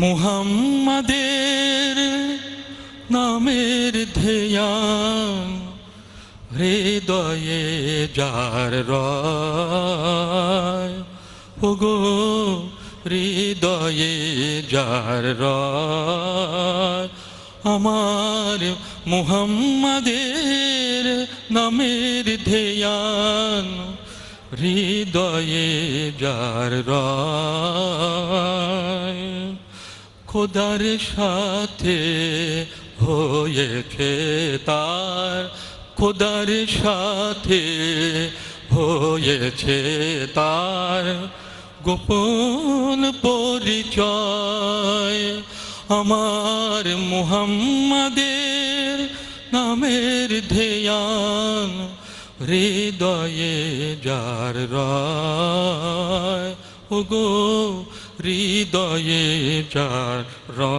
মুহাম্মাদের নামের ধ্যান হৃদয়ে যার রয়, ওগো হৃদয়ে যার রয়, আমার মুহাম্মাদের নামের ধ্যান হৃদয়ে যার রয়। খোদার সাথে হয়েছে তার খোদার সাথে হয়েছে তার গোপন পরিচয় আমার মুহাম্মাদের নামের ধ্যান, হৃদয়ে যার রয় ওগো হৃদয়ে যার